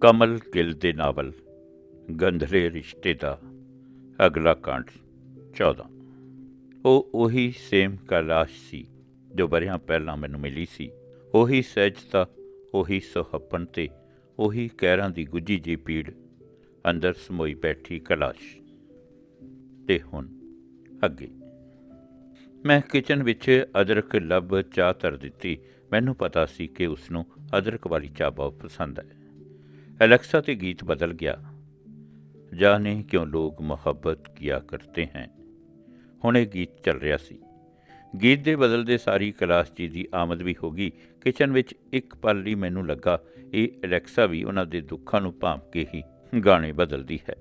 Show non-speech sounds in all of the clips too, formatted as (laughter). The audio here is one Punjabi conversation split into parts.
ਕਮਲ ਗਿੱਲ ਦੇ ਨਾਵਲ, ਗੰਧਲੇ ਰਿਸ਼ਤੇ ਦਾ ਅਗਲਾ ਕਾਂਡ 14 ਉਹ ਉਹੀ ਸੇਮ ਕੈਲਾਸ਼ ਸੀ ਜੋ ਬਰਿਆਂ ਪਹਿਲਾਂ ਮੈਨੂੰ ਮਿਲੀ ਸੀ। ਉਹੀ ਸਹਿਜਤਾ, ਉਹੀ ਸੁਹੱਪਣ ਤੇ ਉਹੀ ਕਹਿਰਾਂ ਦੀ ਗੁੱਜੀ ਜੀ ਪੀੜ ਅੰਦਰ ਸਮੋਈ ਬੈਠੀ ਕੈਲਾਸ਼। ਤੇ ਹੁਣ ਅੱਗੇ। ਮੈਂ ਕਿਚਨ ਵਿੱਚ ਅਦਰਕ ਲੱਭ ਚਾਹ ਧਰ ਦਿੱਤੀ। ਮੈਨੂੰ ਪਤਾ ਸੀ ਕਿ ਉਸ ਨੂੰ ਅਦਰਕ ਵਾਲੀ ਚਾਹ ਬਹੁਤ ਪਸੰਦ ਹੈ। ਅਲੈਕਸਾ ਤੇ ਗੀਤ ਬਦਲ ਗਿਆ। ਜਾਣੇ ਕਿਉਂ ਲੋਕ ਮੁਹੱਬਤ ਕੀਆ ਕਰਤੇ हैं ਹੁਣ ਇਹ ਗੀਤ ਚੱਲ ਰਿਹਾ ਸੀ। ਗੀਤ ਦੇ ਬਦਲਦੇ ਸਾਰੀ ਕਲਾਸ ਜੀ ਦੀ ਆਮਦ ਵੀ ਹੋ ਗਈ। ਕਿਚਨ ਵਿੱਚ ਇੱਕ ਪਲ ਲਈ ਮੈਨੂੰ ਲੱਗਾ, ਇਹ ਅਲੈਕਸਾ ਵੀ ਉਹਨਾਂ ਦੇ ਦੁੱਖਾਂ ਨੂੰ ਭਾਂਪ ਕੇ ਹੀ ਗਾਣੇ ਬਦਲਦੀ ਹੈ।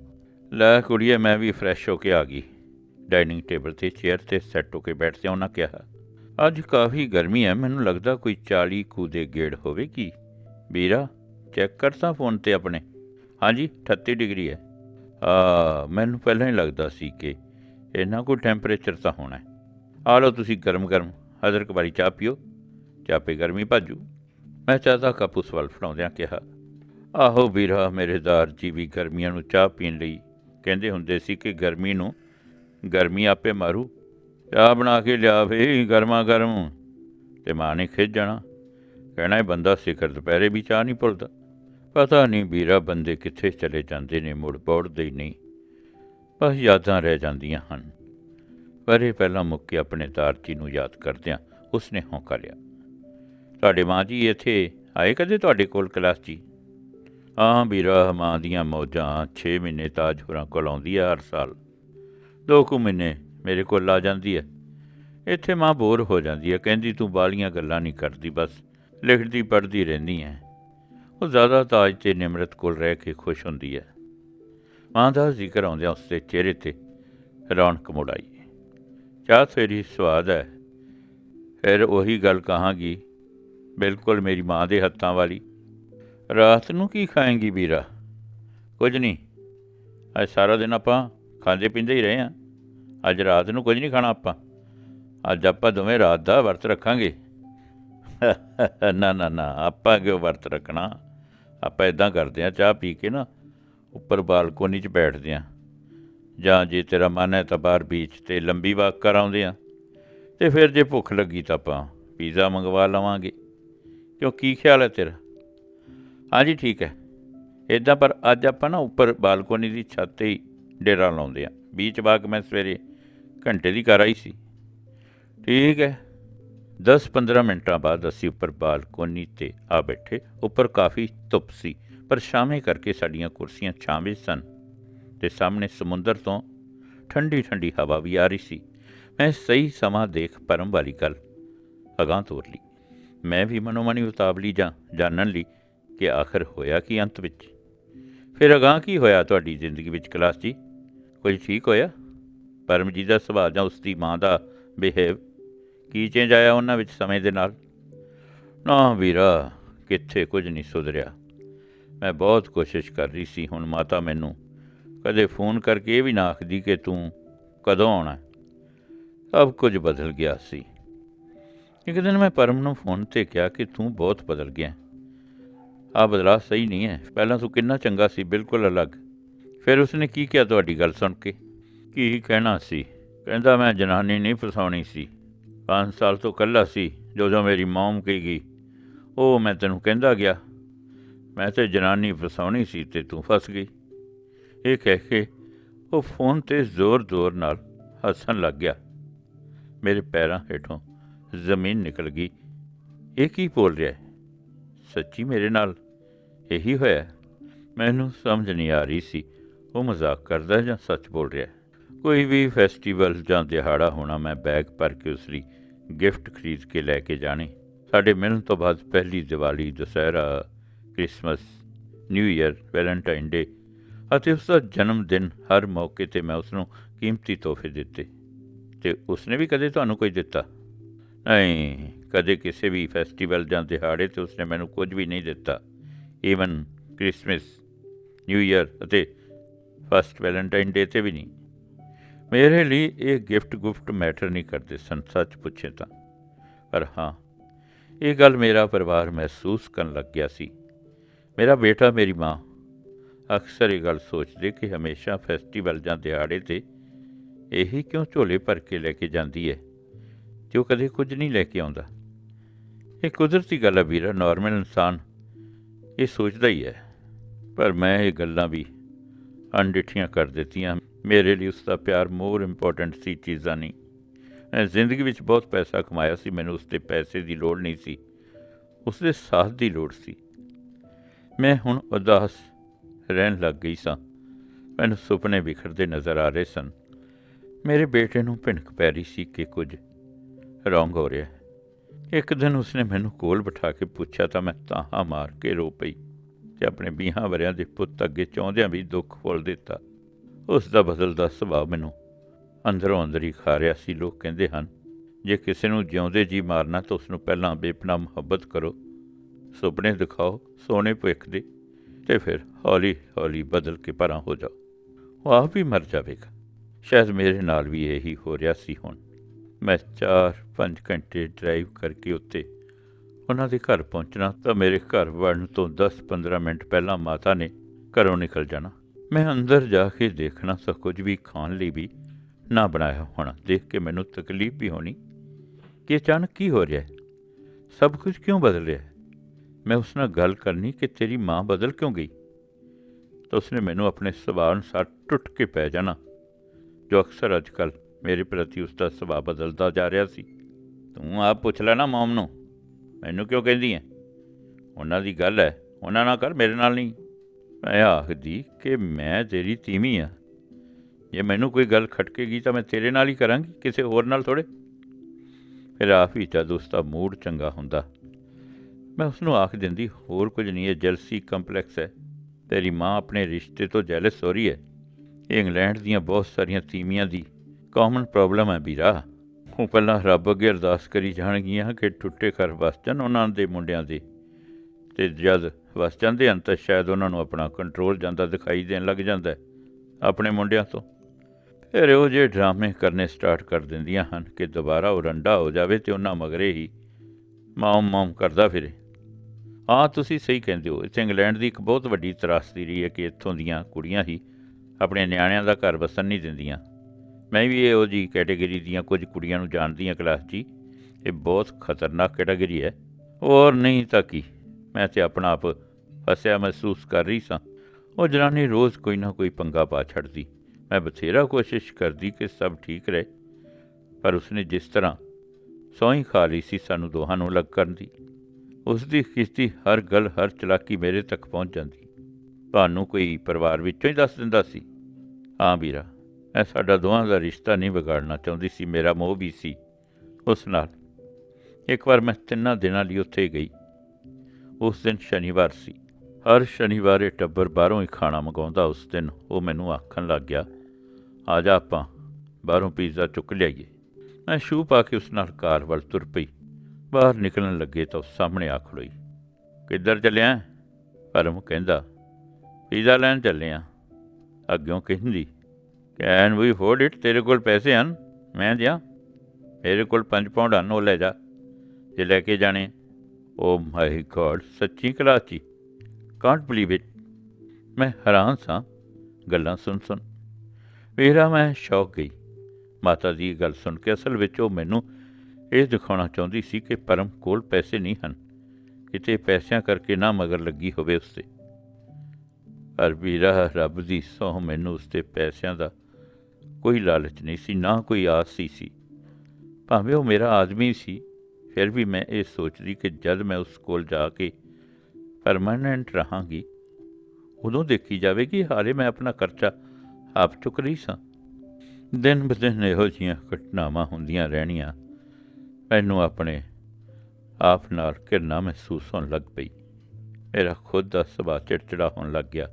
ਲੈ ਕੁੜੀਏ, ਮੈਂ ਵੀ ਫਰੈਸ਼ ਹੋ ਕੇ ਆ ਗਈ। ਡਾਈਨਿੰਗ ਟੇਬਲ ਤੇ ਚੇਅਰ ਤੇ ਸੈੱਟ ਹੋ ਕੇ ਬੈਠਦਿਆਂ ਉਹਨਾਂ ਕਿਹਾ, ਅੱਜ ਕਾਫੀ ਗਰਮੀ ਹੈ, ਮੈਨੂੰ ਲੱਗਦਾ ਕੋਈ 40 ਕੁ ਦੇ ਗੇੜ ਹੋਵੇਗੀ। ਵੀਰਾ ਚੈੱਕ ਕਰਤਾ ਫੋਨ ਤੇ ਆਪਣੇ। ਹਾਂਜੀ 38 ਡਿਗਰੀ ਹੈ। ਆ ਮੈਨੂੰ ਪਹਿਲਾਂ ਹੀ ਲੱਗਦਾ ਸੀ ਕਿ ਇਹਨਾਂ ਕੋਈ ਟੈਂਪਰੇਚਰ ਤਾਂ ਹੋਣਾ ਹੈ। ਆ ਲਓ ਤੁਸੀਂ ਗਰਮ ਗਰਮ ਅਦਰਕ ਵਾਲੀ ਚਾਹ ਪੀਓ। ਚਾਪੇ ਗਰਮੀ ਭਾਜੂ। ਮੈਂ ਚਾਹ ਦਾ ਕੱਪ ਉਸ ਵੱਲ ਫੜਾਉਂਦਿਆਂ ਕਿਹਾ, ਆਹੋ ਵੀਰਾ, ਮੇਰੇ ਦਾਰ ਜੀ ਵੀ ਗਰਮੀਆਂ ਨੂੰ ਚਾਹ ਪੀਣ ਲਈ ਕਹਿੰਦੇ ਹੁੰਦੇ ਸੀ ਕਿ ਗਰਮੀ ਨੂੰ ਗਰਮੀ ਆਪੇ ਮਾਰੂ। ਚਾਹ ਬਣਾ ਕੇ ਲਿਆ ਵੇ ਗਰਮਾ ਗਰਮ ਤੇ ਮਾਂ ਨੇ ਖਿੱਚ ਜਾਣਾ। ਕਹਿਣਾ, ਇਹ ਬੰਦਾ ਸਿਖਰ ਦੁਪਹਿਰੇ ਵੀ ਚਾਹ ਨਹੀਂ ਭੁੱਲਦਾ ਪਤਾ ਨਹੀਂ ਵੀਰਾ ਬੰਦੇ ਕਿੱਥੇ ਚਲੇ ਜਾਂਦੇ ਨੇ, ਮੁੜ ਪੌੜਦੇ ਹੀ ਨਹੀਂ। ਬਸ ਯਾਦਾਂ ਰਹਿ ਜਾਂਦੀਆਂ ਹਨ। ਪਰ ਇਹ ਪਹਿਲਾਂ ਮੁੱਕ ਕੇ ਆਪਣੇ ਤਾਰਤੀ ਨੂੰ ਯਾਦ ਕਰਦਿਆਂ ਉਸਨੇ ਹੌਂਕਾ ਲਿਆ। ਤੁਹਾਡੇ ਮਾਂ ਜੀ ਇੱਥੇ ਆਏ ਕਦੇ ਤੁਹਾਡੇ ਕੋਲ ਕਲਾਸ ਜੀ? ਹਾਂ ਵੀਰਾ, ਮਾਂ ਦੀਆਂ ਮੌਜਾਂ 6 ਮਹੀਨੇ ਤਾਜ ਹੋਰਾਂ ਕੋਲ ਆਉਂਦੀ ਹੈ ਹਰ ਸਾਲ। ਦੋ ਕੁ ਮਹੀਨੇ ਮੇਰੇ ਕੋਲ ਆ ਜਾਂਦੀ ਹੈ ਇੱਥੇ ਮਾਂ ਬੋਰ ਹੋ ਜਾਂਦੀ ਹੈ ਕਹਿੰਦੀ ਤੂੰ ਬਾਲੀਆਂ ਗੱਲਾਂ ਨਹੀਂ ਕਰਦੀ, ਬਸ ਲਿਖਦੀ ਪੜ੍ਹਦੀ ਰਹਿੰਦੀ ਹੈ ਉਹ ਜ਼ਿਆਦਾ ਤਾਜ ਤੇ ਨਿਮਰਤ ਕੋਲ ਰਹਿ ਕੇ ਖੁਸ਼ ਹੁੰਦੀ ਹੈ। ਮਾਂ ਦਾ ਜ਼ਿਕਰ ਆਉਂਦਿਆਂ ਉਸ ਦੇ ਚਿਹਰੇ ਤੇ ਰੌਣਕ ਮੁੜ ਆਈ। ਚਾਹ ਤੇਰੀ ਸਵਾਦ ਹੈ। ਫਿਰ ਉਹੀ ਗੱਲ ਕਹਾਂਗੀ, ਬਿਲਕੁਲ ਮੇਰੀ ਮਾਂ ਦੇ ਹੱਥਾਂ ਵਾਲੀ। ਰਾਤ ਨੂੰ ਕੀ ਖਾਏਂਗੀ ਵੀਰਾ? ਕੁਝ ਨਹੀਂ। ਅੱਜ ਸਾਰਾ ਦਿਨ ਆਪਾਂ ਖਾਂਦੇ ਪੀਂਦੇ ਹੀ ਰਹੇ ਹਾਂ ਅੱਜ ਰਾਤ ਨੂੰ ਕੁਝ ਨਹੀਂ ਖਾਣਾ ਆਪਾਂ। ਅੱਜ ਆਪਾਂ ਦੋਵੇਂ ਰਾਤ ਦਾ ਵਰਤ ਰੱਖਾਂਗੇ। ਨਾ ਨਾ ਨਾ, ਆਪਾਂ ਕਿਉਂ ਵਰਤ ਰੱਖਣਾ? ਆਪਾਂ ਇਦਾਂ ਕਰਦੇ ਆ ਚਾਹ ਪੀ ਕੇ ਨਾ ਉੱਪਰ ਬਾਲਕੋਨੀ 'ਚ ਬੈਠਦੇ ਆ ਜਾਂ ਜੇ ਤੇਰਾ ਮਨ ਹੈ ਤਾਂ ਬਾਹਰ ਬੀਚ ਤੇ ਲੰਬੀ ਵਾਕ ਕਰ ਆਉਂਦੇ ਆ ਤੇ ਫਿਰ ਜੇ ਭੁੱਖ ਲੱਗੀ ਤਾਂ ਆਪਾਂ ਪੀਜ਼ਾ ਮੰਗਵਾ ਲਵਾਂਗੇ। ਕਿਉਂ, ਕੀ ਖਿਆਲ ਹੈ ਤੇਰਾ? ਹਾਂਜੀ, ਠੀਕ ਹੈ। ਇਦਾਂ ਪਰ ਅੱਜ ਆਪਾਂ ਨਾ ਉੱਪਰ ਬਾਲਕੋਨੀ ਦੀ ਛੱਤ ਤੇ ਹੀ ਡੇਰਾ ਲਾਉਂਦੇ ਆ ਬੀਚ ਵਾਕ ਮੈਂ ਸਵੇਰੇ ਘੰਟੇ ਦੀ ਕਰ ਆਈ ਸੀ। ਠੀਕ ਹੈ। 10-15 ਮਿੰਟਾਂ ਬਾਅਦ ਅਸੀਂ ਉੱਪਰ ਬਾਲਕੋਨੀ ਤੇ ਆ ਬੈਠੇ। ਉੱਪਰ ਕਾਫੀ ਧੁੱਪ ਸੀ, ਪਰ ਸ਼ਾਮੇ ਕਰਕੇ ਸਾਡੀਆਂ ਕੁਰਸੀਆਂ ਛਾਵੇਂ ਸਨ ਤੇ ਸਾਹਮਣੇ ਸਮੁੰਦਰ ਤੋਂ ਠੰਡੀ ਠੰਡੀ ਹਵਾ ਵੀ ਆ ਰਹੀ ਸੀ। ਮੈਂ ਸਹੀ ਸਮਾਂ ਦੇਖ ਪਰਮ ਵਾਲੀ ਗੱਲ ਅਗਾਂਹ ਤੋਰ ਲਈ। ਮੈਂ ਵੀ ਮਨੋਮਣੀ ਉਤਾਵਲੀ ਜਾਂ ਜਾਣਨ ਲਈ ਕਿ ਆਖਰ ਹੋਇਆ ਕੀ ਅੰਤ ਵਿੱਚ? ਫਿਰ ਅਗਾਂਹ ਕੀ ਹੋਇਆ ਤੁਹਾਡੀ ਜ਼ਿੰਦਗੀ ਵਿੱਚ ਕਲਾਸ ਜੀ? ਕੁਝ ਠੀਕ ਹੋਇਆ? ਪਰਮ ਜੀ ਦਾ ਸੁਭਾਅ ਜਾਂ ਉਸ ਦੀ ਮਾਂ ਦਾ ਬਿਹੇਵ ਕੀ ਚੇਂਜ ਆਇਆ ਉਹਨਾਂ ਵਿੱਚ ਸਮੇਂ ਦੇ ਨਾਲ? ਨਾ ਵੀਰਾ, ਕਿੱਥੇ ਕੁਝ ਨਹੀਂ ਸੁਧਰਿਆ। ਮੈਂ ਬਹੁਤ ਕੋਸ਼ਿਸ਼ ਕਰ ਰਹੀ ਸੀ, ਹੁਣ ਮਾਤਾ ਮੈਨੂੰ ਕਦੇ ਫੋਨ ਕਰਕੇ ਇਹ ਵੀ ਨਾ ਆਖਦੀ ਕਿ ਤੂੰ ਕਦੋਂ ਆਉਣਾ ਸਭ ਕੁਝ ਬਦਲ ਗਿਆ ਸੀ। ਇੱਕ ਦਿਨ ਮੈਂ ਪਰਮ ਨੂੰ ਫੋਨ ਤੇ ਕਿਹਾ ਕਿ ਤੂੰ ਬਹੁਤ ਬਦਲ ਗਿਆ ਆ ਬਦਲਾਅ ਸਹੀ ਨਹੀਂ ਹੈ। ਪਹਿਲਾਂ ਤੂੰ ਕਿੰਨਾ ਚੰਗਾ ਸੀ, ਬਿਲਕੁਲ ਅਲੱਗ। ਫਿਰ ਉਸਨੇ ਕੀ ਕਿਹਾ ਤੁਹਾਡੀ ਗੱਲ ਸੁਣ ਕੇ? ਕੀ ਕਹਿਣਾ ਸੀ? ਕਹਿੰਦਾ, ਮੈਂ ਜਨਾਨੀ ਨਹੀਂ ਫਸਾਉਣੀ ਸੀ। 5 ਸਾਲ ਤੋਂ ਇਕੱਲਾ ਸੀ, ਜਦੋਂ ਮੇਰੀ ਮੌਮ ਕਹੀ ਗਈ। ਉਹ ਮੈਂ ਤੈਨੂੰ ਕਹਿੰਦਾ ਗਿਆ, ਮੈਂ ਤੇ ਜਨਾਨੀ ਫਸਾਉਣੀ ਸੀ ਤੇ ਤੂੰ ਫਸ ਗਈ। ਇਹ ਕਹਿ ਕੇ ਉਹ ਫੋਨ ਤੇ ਜ਼ੋਰ-ਜ਼ੋਰ ਨਾਲ ਹੱਸਣ ਲੱਗ ਗਿਆ। ਮੇਰੇ ਪੈਰਾਂ ਹੇਠੋਂ ਜ਼ਮੀਨ ਨਿਕਲ ਗਈ। ਇਹ ਕੀ ਬੋਲ ਰਿਹਾ ਹੈ? ਸੱਚੀ ਮੇਰੇ ਨਾਲ ਇਹੀ ਹੋਇਆ ਮੈਨੂੰ ਸਮਝ ਨਹੀਂ ਆ ਰਹੀ ਸੀ, ਉਹ ਮਜ਼ਾਕ ਕਰਦਾ ਜਾਂ ਸੱਚ ਬੋਲ ਰਿਹਾ ਕੋਈ ਵੀ ਫੈਸਟੀਵਲ ਜਾਂ ਦਿਹਾੜਾ ਹੋਣਾ, ਮੈਂ ਬੈਗ ਭਰ ਕੇ ਉਸਰੀ ਗਿਫਟ ਖਰੀਦ ਕੇ ਲੈ ਕੇ ਜਾਣੇ। ਸਾਡੇ ਮਿਲਣ ਤੋਂ ਬਾਅਦ ਪਹਿਲੀ Diwali, Dussehra, Christmas, new year Valentine day ਅਤੇ ਉਸ ਦਾ ਜਨਮ ਦਿਨ ਹਰ ਮੌਕੇ ਤੇ ਮੈਂ ਉਸ ਨੂੰ ਕੀਮਤੀ ਤੋਹਫੇ ਦਿੱਤੇ ਤੇ ਉਸਨੇ ਵੀ ਕਦੇ ਤੁਹਾਨੂੰ ਕੋਈ ਦਿੱਤਾ? ਨਹੀਂ, ਕਦੇ ਕਿਸੇ ਵੀ ਫੈਸਟੀਵਲ ਜਾਂ ਦਿਹਾੜੇ ਤੇ ਉਸਨੇ ਮੈਨੂੰ ਕੁਝ ਵੀ ਨਹੀਂ ਦਿੱਤਾ। ਈਵਨ ਕ੍ਰਿਸਮਸ, ਨਿਊ ਇਅਰ ਅਤੇ ਫਸਟ ਵੈਲੈਂਟਾਈਨ ਡੇ ਤੇ ਵੀ ਨਹੀਂ। ਮੇਰੇ ਲਈ ਇਹ ਗਿਫਟ ਗੁਫਟ ਮੈਟਰ ਨਹੀਂ ਕਰਦੇ ਸਨ, ਸੱਚ ਪੁੱਛੇ ਤਾਂ। ਪਰ ਹਾਂ, ਇਹ ਗੱਲ ਮੇਰਾ ਪਰਿਵਾਰ ਮਹਿਸੂਸ ਕਰਨ ਲੱਗ ਗਿਆ ਸੀ। ਮੇਰਾ ਬੇਟਾ, ਮੇਰੀ ਮਾਂ, ਅਕਸਰ ਇਹ ਗੱਲ ਸੋਚਦੇ ਕਿ ਹਮੇਸ਼ਾ ਫੈਸਟੀਵਲ ਜਾਂ ਦਿਹਾੜੇ ਤੇ ਇਹੀ ਕਿਉਂ ਝੋਲੇ ਭਰ ਕੇ ਲੈ ਕੇ ਜਾਂਦੀ ਹੈ, ਤੇ ਉਹ ਕਦੇ ਕੁਝ ਨਹੀਂ ਲੈ ਕੇ ਆਉਂਦਾ। ਇਹ ਕੁਦਰਤੀ ਗੱਲ ਹੈ ਵੀਰਾ, ਨਾਰਮਲ ਇਨਸਾਨ ਇਹ ਸੋਚਦਾ ਹੀ ਹੈ। ਪਰ ਮੈਂ ਇਹ ਗੱਲਾਂ ਵੀ ਅਣਡਿੱਠੀਆਂ ਕਰ ਦਿੱਤੀਆਂ। ਮੇਰੇ ਲਈ ਉਸ ਦਾ ਪਿਆਰ ਮੋਰ ਇੰਪੋਰਟੈਂਟ ਸੀ ਚੀਜ਼ਾਂ ਨਹੀਂ। ਮੈਂ ਜ਼ਿੰਦਗੀ ਵਿੱਚ ਬਹੁਤ ਪੈਸਾ ਕਮਾਇਆ ਸੀ, ਮੈਨੂੰ ਉਸ ਦੇ ਪੈਸੇ ਦੀ ਲੋੜ ਨਹੀਂ ਸੀ। ਉਸ ਦੇ ਸਾਥ ਦੀ ਲੋੜ ਸੀ। ਮੈਂ ਹੁਣ ਉਦਾਸ ਰਹਿਣ ਲੱਗ ਗਈ ਸਾਂ। ਮੈਨੂੰ ਸੁਪਨੇ ਵਿਖਰਦੇ ਨਜ਼ਰ ਆ ਰਹੇ ਸਨ। ਮੇਰੇ ਬੇਟੇ ਨੂੰ ਭਿਣਕ ਪੈ ਰਹੀ ਸੀ ਕਿ ਕੁਝ ਰੌਂਗ ਹੋ ਰਿਹਾ ਇੱਕ ਦਿਨ ਉਸਨੇ ਮੈਨੂੰ ਕੋਲ ਬਿਠਾ ਕੇ ਪੁੱਛਿਆ ਤਾਂ ਮੈਂ ਤਾਹਾਂ ਮਾਰ ਕੇ ਰੋ ਪਈ ਤੇ ਆਪਣੇ 20 ਵਰਿਆਂ ਦੇ ਪੁੱਤ ਅੱਗੇ ਚਾਹੁੰਦਿਆਂ ਵੀ ਦੁੱਖ ਫੁੱਲ ਦਿੱਤਾ। ਉਸ ਦਾ ਬਦਲਦਾ ਸੁਭਾਅ ਮੈਨੂੰ ਅੰਦਰੋਂ ਅੰਦਰ ਹੀ ਖਾ ਰਿਹਾ ਸੀ। ਲੋਕ ਕਹਿੰਦੇ ਹਨ, ਜੇ ਕਿਸੇ ਨੂੰ ਜਿਉਂਦੇ ਜੀ ਮਾਰਨਾ ਤਾਂ ਉਸ ਨੂੰ ਪਹਿਲਾਂ ਬੇਪਨਾ ਮੁਹੱਬਤ ਕਰੋ, ਸੁਪਨੇ ਦਿਖਾਓ, ਸੋਹਣੇ ਭਵਿੱਖ ਦੇ ਤੇ ਫਿਰ ਹੌਲੀ ਹੌਲੀ ਬਦਲ ਕੇ ਪਰਾਂ ਹੋ ਜਾਓ। ਉਹ ਆਪ ਹੀ ਮਰ ਜਾਵੇਗਾ। ਸ਼ਾਇਦ ਮੇਰੇ ਨਾਲ ਵੀ ਇਹੀ ਹੋ ਰਿਹਾ ਸੀ ਹੁਣ। ਮੈਂ 4-5 ਘੰਟੇ ਡਰਾਈਵ ਕਰਕੇ ਉੱਤੇ ਉਹਨਾਂ ਦੇ ਘਰ ਪਹੁੰਚਣਾ ਤਾਂ ਮੇਰੇ ਘਰ ਵੜਨ ਤੋਂ 10-15 ਮਿੰਟ ਪਹਿਲਾਂ ਮਾਤਾ ਨੇ ਘਰੋਂ ਨਿਕਲ ਜਾਣਾ। ਮੈਂ ਅੰਦਰ ਜਾ ਕੇ ਦੇਖਣਾ ਤਾਂ ਕੁਝ ਵੀ ਖਾਣ ਲਈ ਵੀ ਨਾ ਬਣਾਇਆ ਹੋਣਾ। ਦੇਖ ਕੇ ਮੈਨੂੰ ਤਕਲੀਫ ਵੀ ਹੋਣੀ ਕਿ ਅਚਾਨਕ ਕੀ ਹੋ ਰਿਹਾ ਹੈ? ਸਭ ਕੁਝ ਕਿਉਂ ਬਦਲ ਰਿਹਾ ਹੈ? ਮੈਂ ਉਸ ਨਾਲ ਗੱਲ ਕਰਨੀ ਕਿ ਤੇਰੀ ਮਾਂ ਬਦਲ ਕਿਉਂ ਗਈ? ਤਾਂ ਉਸਨੇ ਮੈਨੂੰ ਆਪਣੇ ਸੁਭਾਅ ਅਨੁਸਾਰ ਟੁੱਟ ਕੇ ਪੈ ਜਾਣਾ, ਜੋ ਅਕਸਰ ਅੱਜਕੱਲ ਮੇਰੇ ਪ੍ਰਤੀ ਉਸ ਦਾ ਸੁਭਾਅ ਬਦਲਦਾ ਜਾ ਰਿਹਾ ਸੀ। ਤੂੰ ਆਪ ਪੁੱਛ ਲੈ ਨਾ ਮਮ ਨੂੰ, ਮੈਨੂੰ ਕਿਉਂ ਕਹਿੰਦੀ ਹੈ ਉਹਨਾਂ ਦੀ ਗੱਲ ਹੈ, ਉਹਨਾਂ ਨਾਲ ਕਰ, ਮੇਰੇ ਨਾਲ ਨਹੀਂ। ਮੈਂ ਆਖਦੀ ਕਿ ਮੈਂ ਤੇਰੀ ਤੀਵੀਂ ਆ। ਜੇ ਮੈਨੂੰ ਕੋਈ ਗੱਲ ਖਟਕੇਗੀ ਤਾਂ ਮੈਂ ਤੇਰੇ ਨਾਲ ਹੀ ਕਰਾਂਗੀ, ਕਿਸੇ ਹੋਰ ਨਾਲ ਥੋੜੇ ਫਿਰ ਆਪ ਹੀ ਜਦ ਉਸ ਦਾ ਮੂਡ ਚੰਗਾ ਹੁੰਦਾ, ਮੈਂ ਉਸ ਨੂੰ ਆਖ ਦਿੰਦੀ, ਹੋਰ ਕੁਝ ਨਹੀਂ, ਇਹ ਜੈਲਸੀ ਕੰਪਲੈਕਸ ਹੈ। ਤੇਰੀ ਮਾਂ ਆਪਣੇ ਰਿਸ਼ਤੇ ਤੋਂ ਜੈਲਸ ਹੋ ਰਹੀ ਹੈ। ਇਹ ਇੰਗਲੈਂਡ ਦੀਆਂ ਬਹੁਤ ਸਾਰੀਆਂ ਤੀਵੀਆਂ ਦੀ ਕਾਮਨ ਪ੍ਰੋਬਲਮ ਹੈ ਵੀਰਾ। ਉਹ ਪਹਿਲਾਂ ਰੱਬ ਅੱਗੇ ਅਰਦਾਸ ਕਰੀ ਜਾਣਗੀਆਂ ਕਿ ਟੁੱਟੇ ਘਰ ਵਸ ਜਾਣ ਉਹਨਾਂ ਦੇ ਮੁੰਡਿਆਂ ਦੇ। ਤੇ ਜਦ ਵਸ ਜਾਂਦੇ ਹਨ ਤਾਂ ਸ਼ਾਇਦ ਉਹਨਾਂ ਨੂੰ ਆਪਣਾ ਕੰਟਰੋਲ ਜਾਂਦਾ ਦਿਖਾਈ ਦੇਣ ਲੱਗ ਜਾਂਦਾ ਆਪਣੇ ਮੁੰਡਿਆਂ ਤੋਂ। ਫਿਰ ਉਹ ਜੇ ਡਰਾਮੇ ਕਰਨੇ ਸਟਾਰਟ ਕਰ ਦਿੰਦੀਆਂ ਹਨ ਕਿ ਦੁਬਾਰਾ ਉਹ ਰੰਡਾ ਹੋ ਜਾਵੇ ਤੇ ਉਹਨਾਂ ਮਗਰੇ ਹੀ ਮਾਮ ਮਾਮ ਕਰਦਾ ਫਿਰੇ। ਹਾਂ, ਤੁਸੀਂ ਸਹੀ ਕਹਿੰਦੇ ਹੋ। ਇੱਥੇ ਇੰਗਲੈਂਡ ਦੀ ਇੱਕ ਬਹੁਤ ਵੱਡੀ ਤਰਾਸਦੀ ਰਹੀ ਹੈ ਕਿ ਇੱਥੋਂ ਦੀਆਂ ਕੁੜੀਆਂ ਹੀ ਆਪਣੇ ਨਿਆਣਿਆਂ ਦਾ ਘਰ ਵਸਣ ਨਹੀਂ ਦਿੰਦੀਆਂ। ਮੈਂ ਵੀ ਇਹੋ ਜੀ ਕੈਟਾਗਰੀ ਦੀਆਂ ਕੁਝ ਕੁੜੀਆਂ ਨੂੰ ਜਾਣਦੀ ਹਾਂ ਕਲਾਸ ਜੀ। ਇਹ ਬਹੁਤ ਖਤਰਨਾਕ ਕੈਟਾਗਰੀ ਹੈ। ਔਰ ਨਹੀਂ ਤਾਂ ਕੀ। ਮੈਂ ਤੇ ਆਪਣਾ ਆਪ ਫਸਿਆ ਮਹਿਸੂਸ ਕਰ ਰਹੀ ਸਾਂ। ਉਹ ਜਨਾਨੀ ਰੋਜ਼ ਕੋਈ ਨਾ ਕੋਈ ਪੰਗਾ ਪਾ ਛੱਡਦੀ। ਮੈਂ ਬਥੇਰਾ ਕੋਸ਼ਿਸ਼ ਕਰਦੀ ਕਿ ਸਭ ਠੀਕ ਰਹੇ, ਪਰ ਉਸਨੇ ਜਿਸ ਤਰ੍ਹਾਂ ਸੌਂ ਖਾ ਲਈ ਸੀ, ਸਾਨੂੰ ਦੋਹਾਂ ਨੂੰ ਲੱਗ ਕਰਨ ਦੀ ਉਸ ਦੀ ਕੀਤੀ ਹਰ ਗੱਲ, ਹਰ ਚਲਾਕੀ ਮੇਰੇ ਤੱਕ ਪਹੁੰਚ ਜਾਂਦੀ। ਤੁਹਾਨੂੰ ਕੋਈ ਪਰਿਵਾਰ ਵਿੱਚੋਂ ਹੀ ਦੱਸ ਦਿੰਦਾ ਸੀ, ਹਾਂ ਵੀਰਾ, ਮੈਂ ਸਾਡਾ ਦੋਹਾਂ ਦਾ ਰਿਸ਼ਤਾ ਨਹੀਂ ਵਿਗਾੜਨਾ ਚਾਹੁੰਦੀ ਸੀ, ਮੇਰਾ ਮੋਹ ਵੀ ਸੀ ਉਸ ਨਾਲ। ਇੱਕ ਵਾਰ ਮੈਂ ਤਿੰਨਾਂ ਦਿਨਾਂ ਲਈ ਉੱਥੇ ਗਈ। ਉਸ ਦਿਨ ਸ਼ਨੀਵਾਰ ਸੀ। ਹਰ ਸ਼ਨੀਵਾਰ ਇਹ ਟੱਬਰ ਬਾਹਰੋਂ ਹੀ ਖਾਣਾ ਮੰਗਾਉਂਦਾ ਉਸ ਦਿਨ ਉਹ ਮੈਨੂੰ ਆਖਣ ਲੱਗ ਗਿਆ, ਆ ਜਾ ਆਪਾਂ, ਬਾਹਰੋਂ ਪੀਜ਼ਾ ਚੁੱਕ ਲਿਆਈਏ। ਮੈਂ ਸ਼ੂ ਪਾ ਕੇ ਉਸ ਨਾਲ ਕਾਰ ਵੱਲ ਤੁਰ ਪਈ। ਬਾਹਰ ਨਿਕਲਣ ਲੱਗੇ ਤਾਂ ਉਹ ਸਾਹਮਣੇ ਆ ਖੜੋਈ। ਕਿੱਧਰ ਚੱਲਿਆ? ਪਰਮ ਕਹਿੰਦਾ, ਪੀਜ਼ਾ ਲੈਣ ਚੱਲਿਆ ਆ। ਅੱਗਿਓਂ ਕਹਿੰਦੀ, ਕੈਨ ਵੀ ਅਫੋਰਡ ਇਟ, ਤੇਰੇ ਕੋਲ ਪੈਸੇ ਹਨ? ਮੈਂ ਦਿਆਂ, ਮੇਰੇ ਕੋਲ 5 ਪਾਉਂਡ ਹਨ, ਉਹ ਲੈ ਜਾ। ਜੇ ਲੈ ਕੇ ਜਾਣੇ ਓ ਮਾਈ ਗॉड ਸੱਚੀ ਕਲਾਚੀ। ਕਾਂਟ ਬਲੀਵ ਇਟ ਮੈਂ ਹੈਰਾਨ ਸਾਂ, ਗੱਲਾਂ ਸੁਣ ਸੁਣ। ਮੇਰਾ ਮੈਂ ਸ਼ੌਕ ਗਈ। ਮਾਤਾ ਦੀ ਗੱਲ ਸੁਣ ਕੇ ਅਸਲ ਵਿੱਚ ਉਹ ਮੈਨੂੰ ਇਹ ਦਿਖਾਉਣਾ ਚਾਹੁੰਦੀ ਸੀ ਕਿ ਪਰਮ ਕੋਲ ਪੈਸੇ ਨਹੀਂ ਹਨ। ਕਿਤੇ ਪੈਸਿਆਂ ਕਰਕੇ ਨਾ ਮਗਰ ਲੱਗੀ ਹੋਵੇ ਉਸਤੇ। ਪਰ ਵੀਰਾ ਰੱਬ ਦੀ ਸਹੁੰ ਮੈਨੂੰ ਉਸਤੇ ਪੈਸਿਆਂ ਦਾ ਕੋਈ ਲਾਲਚ ਨਹੀਂ ਸੀ, ਨਾ ਕੋਈ ਆਸ ਹੀ ਸੀ। ਭਾਵੇਂ ਉਹ ਮੇਰਾ ਆਦਮੀ ਸੀ, ਫਿਰ ਵੀ ਮੈਂ ਇਹ ਸੋਚਦੀ ਕਿ ਜਦ ਮੈਂ ਉਸ ਕੋਲ ਜਾ ਕੇ ਪਰਮਾਨੈਂਟ ਰਹਾਂਗੀ। ਉਦੋਂ ਦੇਖੀ ਜਾਵੇਗੀ ਹਾਲੇ ਮੈਂ ਆਪਣਾ ਖਰਚਾ ਆਪ ਚੁੱਕ ਰਹੀ ਸਾਂ। ਦਿਨ ਬਦਿਨ ਇਹੋ ਜਿਹੀਆਂ ਘਟਨਾਵਾਂ ਹੁੰਦੀਆਂ ਰਹਿਣੀਆਂ, ਮੈਨੂੰ ਆਪਣੇ ਆਪ ਨਾਲ ਕਿਰਨਾ ਮਹਿਸੂਸ ਹੋਣ ਲੱਗ ਪਈ। ਮੇਰਾ ਖੁਦ ਦਾ ਸੁਭਾਅ ਚਿੜਚਿੜਾ ਹੋਣ ਲੱਗ ਗਿਆ।